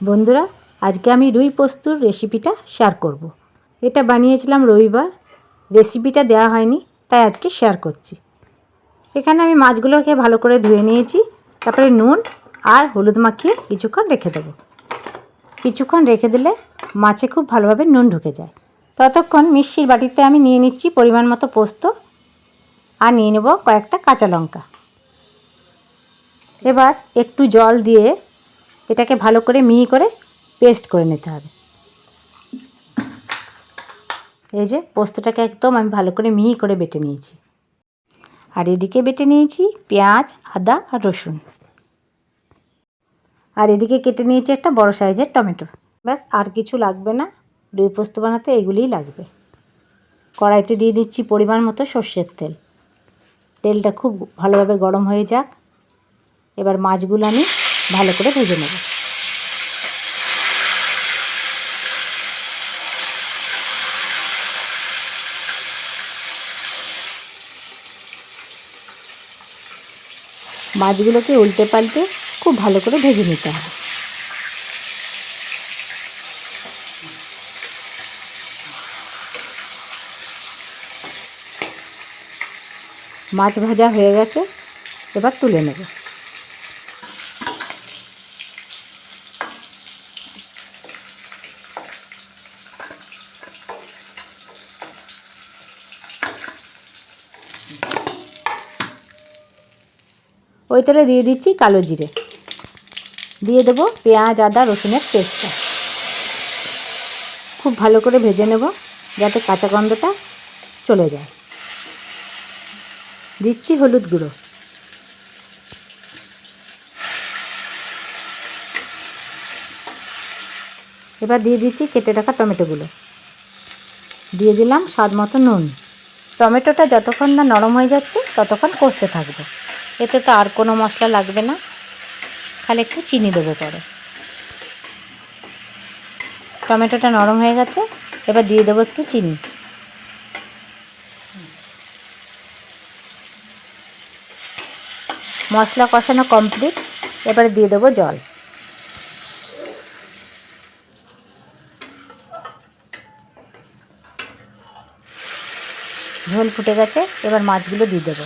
বন্ধুরা, আজকে আমি রুই পোস্তুর রেসিপিটা শেয়ার করব। এটা বানিয়েছিলাম রবিবার, রেসিপিটা দেওয়া হয়নি, তাই আজকে শেয়ার করছি। এখানে আমি মাছগুলোকে ভালো করে ধুয়ে নিয়েছি, তারপরে নুন আর হলুদ মাখিয়ে কিছুক্ষণ রেখে দেবো। কিছুক্ষণ রেখে দিলে মাছে খুব ভালোভাবে নুন ঢুকে যায়। ততক্ষণ মিষ্টির বাটিতে আমি নিয়ে নিচ্ছি পরিমাণ মতো পোস্ত আর নিয়ে নেব কয়েকটা কাঁচা লঙ্কা। এবার একটু জল দিয়ে এটাকে ভালো করে মিহি করে পেস্ট করে নিতে হবে। এই যে পোস্তটাকে একদম আমি ভালো করে মিহি করে বেটে নিয়েছি। আর এদিকে বেটে নিয়েছি পেঁয়াজ, আদা আর রসুন। আর এদিকে কেটে নিয়েছি একটা বড় সাইজের টমেটো। ব্যাস, আর কিছু লাগবে না। দই পোস্ত বানাতে এগুলিই লাগবে। কড়াইতে দিয়ে দিচ্ছি পরিমাণ মতো সর্ষের তেল। তেলটা খুব ভালোভাবে গরম হয়ে যাক। এবার মাছগুলো আমি ভালো করে ভেজে নেব। মাছগুলোকে উল্টে পাল্টে খুব ভালো করে ভেজে নিতে হবে। মাছ ভাজা হয়ে গেছে, এবার তুলে নেব। ওই তেলে দিয়ে দিচ্ছি কালো জিরে। দিয়ে দেবো পেঁয়াজ, আদা, রসুনের পেস্টটা খুব ভালো করে ভেজে নেব যাতে কাঁচা গন্ধটা চলে যায়। দিচ্ছি হলুদ গুঁড়ো। এবার দিয়ে দিচ্ছি কেটে রাখা টমেটোগুলো। দিয়ে দিলাম স্বাদ মতো নুন। টমেটোটা যতক্ষণ না নরম হয়ে যাচ্ছে, ততক্ষণ কষতে থাকবে। এতে তো আর কোনো মশলা লাগবে না। খালি একটু চিনি দেবো পরে। টমেটোটা নরম হয়ে গেছে, এবার দিয়ে দেবো একটু চিনি। মশলা কষানো কমপ্লিট, এবারে দিয়ে দেবো জল। ঝোল ফুটে গেছে, এবার মাছগুলো দিয়ে দেবো।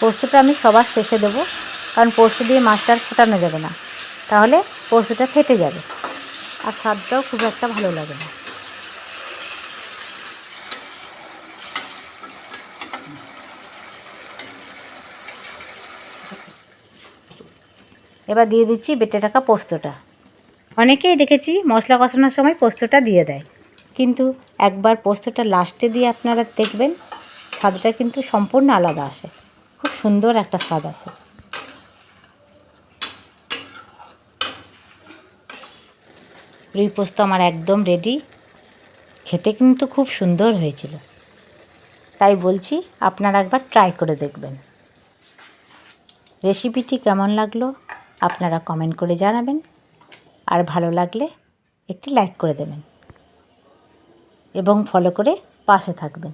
পোস্তটা আমি সবার শেষে দেবো, কারণ পোস্ত দিয়ে মাছটা ফোটানো যাবে না। তাহলে পোস্তটা ফেটে যাবে। আর স্বাদটাও খুব একটা ভালো লাগে না। এবার দিয়ে দিচ্ছি বেটে রাখা পোস্তটা। অনেকেই দেখেছি মশলা কষানোর সময় পোস্তটা দিয়ে দেয়। কিন্তু একবার পোস্তটা লাস্টে দিয়ে আপনারা দেখবেন, স্বাদটা কিন্তু সম্পূর্ণ আলাদা আসে। খুব সুন্দর একটা স্বাদ আসে রুই পোস্ত আমার একদম রেডি খেতে কিন্তু খুব সুন্দর হয়েছিল। তাই বলছি, আপনারা একবার ট্রাই করে দেখবেন। রেসিপিটি কেমন লাগল, আপনারা কমেন্ট করে জানাবেন। আর ভালো লাগলে একটি লাইক করে দেবেন। এবং ফলো করে পাশে থাকবেন।